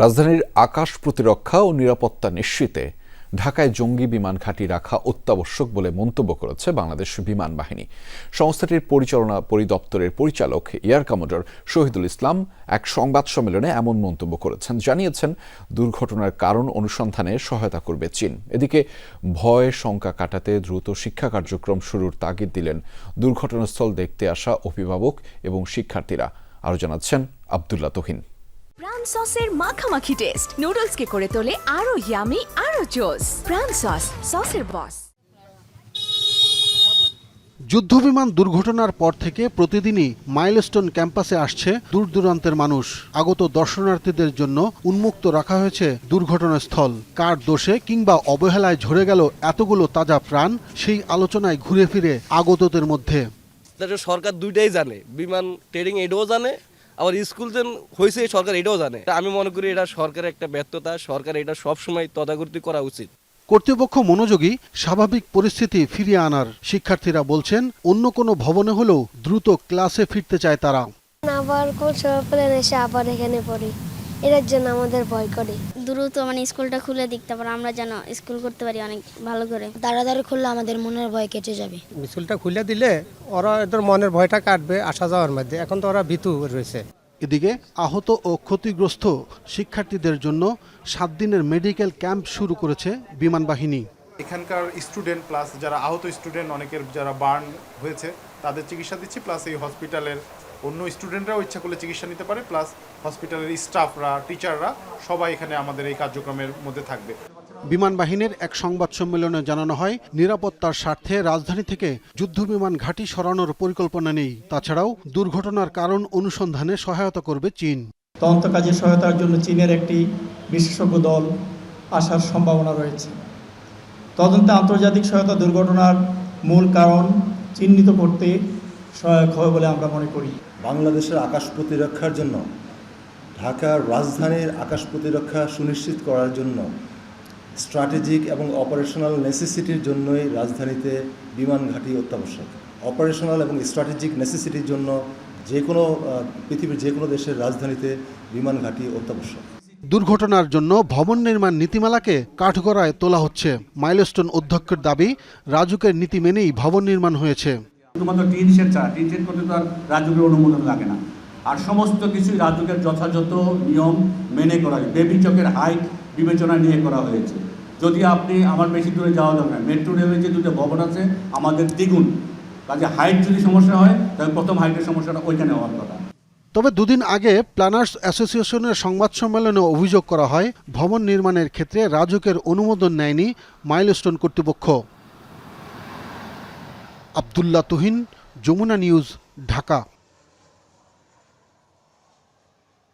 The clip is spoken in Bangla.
রাজধানীর আকাশ প্রতিরক্ষা ও নিরাপত্তা নিশ্চিতে ঢাকায় জঙ্গি বিমান ঘাঁটি রাখা অত্যাবশ্যক বলে মন্তব্য করেছে বাংলাদেশ বিমান বাহিনী। সংস্থাটির পরিচালনা পরিদপ্তরের পরিচালক এয়ার কমোডর শহীদুল ইসলাম এক সংবাদ সম্মেলনে এমন মন্তব্য করেছেন। জানিয়েছেন, দুর্ঘটনার কারণ অনুসন্ধানে সহায়তা করবে চীন। এদিকে ভয়, শঙ্কা কাটাতে দ্রুত শিক্ষা কার্যক্রম শুরুর তাগিদ দিলেন দুর্ঘটনাস্থল দেখতে আসা অভিভাবক এবং শিক্ষার্থীরা। আরও জানাচ্ছেন আবদুল্লাহ তহিন। প্রাণ সসের মাখামাখি টেস্ট নুডলসকে করে তোলে আরও ইয়ামি আরও জোস প্রাণ সস সসের বস যুদ্ধবিমান দুর্ঘটনার পর থেকে প্রতিদিনই মাইলস্টোন ক্যাম্পাসে আসছে দূর দূরান্তের মানুষ। আগত দর্শনার্থীদের জন্য উন্মুক্ত রাখা হয়েছে দুর্ঘটনাস্থল। কার দোষে কিংবা অবহেলায় ঝরে গেল এতগুলো তাজা প্রাণ সেই আলোচনায় ঘুরে ফিরে আগতদের মধ্যে। সরকার দুইটাই জানে। বিমান ট্রেনিং এডও জানে আবার স্কুল যেন হয়েছে সরকার এটাও জানে। আমি মনে করি এটা সরকারের একটা ব্যর্থতা সরকার এটা সবসময় তদাগতি করা উচিত। কর্তৃপক্ষ মনোযোগী স্বাভাবিক পরিস্থিতি ফিরিয়ে আনার শিক্ষার্থীরা বলছেন অন্য কোনো ভবনে হলেও দ্রুত ক্লাসে ফিরতে চায় তারা। আবার কোন সময় প্লেন এসে আবার এখানে পড়ি। এটার জন্য আমাদের ভয় করে। দ্রুত মানে স্কুলটা খুলে দিক তারপর আমরা যেন স্কুল করতে পারি অনেক ভালো করে। তাড়াতাড়ি খুললে আমাদের মনের ভয় কেটে যাবে। স্কুলটা খুলে দিলে ওরা এদের মনের ভয়টা কাটবে আসা যাওয়ার মধ্যে। এখন তো ওরা ভীতু রয়েছে। এদিকে আহত ও ক্ষতিগ্রস্ত শিক্ষার্থীদের জন্য সাত দিনের মেডিকেল ক্যাম্প শুরু করেছে বিমান বাহিনী। এখানকার স্টুডেন্ট প্লাস যারা আহত স্টুডেন্ট, অনেকের যারা বার্ন হয়েছে, তাদের চিকিৎসা দিচ্ছি, প্লাস এই হসপিটালের অন্য স্টুডেন্টরাও ইচ্ছা করলে চিকিৎসা নিতে পারে, প্লাস হসপিটালের স্টাফরা, টিচাররা সবাই এখানে আমাদের এই কার্যক্রমের মধ্যে থাকবে। বিমান বাহিনীর এক সংবাদ সম্মেলনে জানানো হয় নিরাপত্তার স্বার্থে রাজধানী থেকে যুদ্ধবিমান ঘাঁটি সরানোর পরিকল্পনা নেই। তাছাড়াও দুর্ঘটনার কারণ অনুসন্ধানে সহায়তা করবে চীন। তদন্ত কাজে সহায়তার জন্য চীনের একটি বিশেষজ্ঞ দল আসার সম্ভাবনা রয়েছে। তদন্তে আন্তর্জাতিক সহায়তা দুর্ঘটনার মূল কারণ চিহ্নিত করতে সহায়ক হবে বলে আমরা মনে করি। বাংলাদেশের আকাশ প্রতিরক্ষার জন্য ঢাকার রাজধানীর আকাশ প্রতিরক্ষা সুনিশ্চিত করার জন্য স্ট্র্যাটেজিক এবং অপারেশনাল নেসেসিটির জন্যই রাজধানীতে বিমান ঘাঁটি অত্যাবশ্যক। অপারেশনাল এবং স্ট্র্যাটেজিক নেসেসিটির জন্য যে কোনো পৃথিবীর যে কোনো দেশের রাজধানীতে বিমান ঘাঁটি অত্যাবশ্যক। দুর্ঘটনার জন্য ভবন নির্মাণ নীতিমালাকে কাঠগড়ায় তোলা হচ্ছে। মাইলস্টোন অধ্যক্ষের দাবি রাজুকের নীতি মেনেই ভবন নির্মাণ হয়েছে। শুধুমাত্র টিন শেড ছাড়া টিন শেড করতে তো আর রাজুকের অনুমোদন লাগে না। আর সমস্ত কিছুই রাজুকের যথাযথ নিয়ম মেনে করা হয় বেবি চকের হাইট বিবেচনা নিয়ে করা হয়েছে। যদি আপনি আমার বেশি দূরে যাওয়া দরকার মেট্রো রেলের যে দুটো ভবন আছে, আমাদের দ্বিগুণ। কাজে হাইট যদি সমস্যা হয়, তাহলে প্রথম হাইটের সমস্যাটা ওইখানে হওয়ার কথা। তবে দুদিন আগে প্ল্যানার্স অ্যাসোসিয়েশনের সংবাদ সম্মেলনে অভিযোগ করা হয়, ভবন নির্মাণের ক্ষেত্রে রাজুকের অনুমোদন নেয়নি মাইলস্টোন কর্তৃপক্ষ। আবদুল্লাহ তুহিন, যমুনা নিউজ, ঢাকা।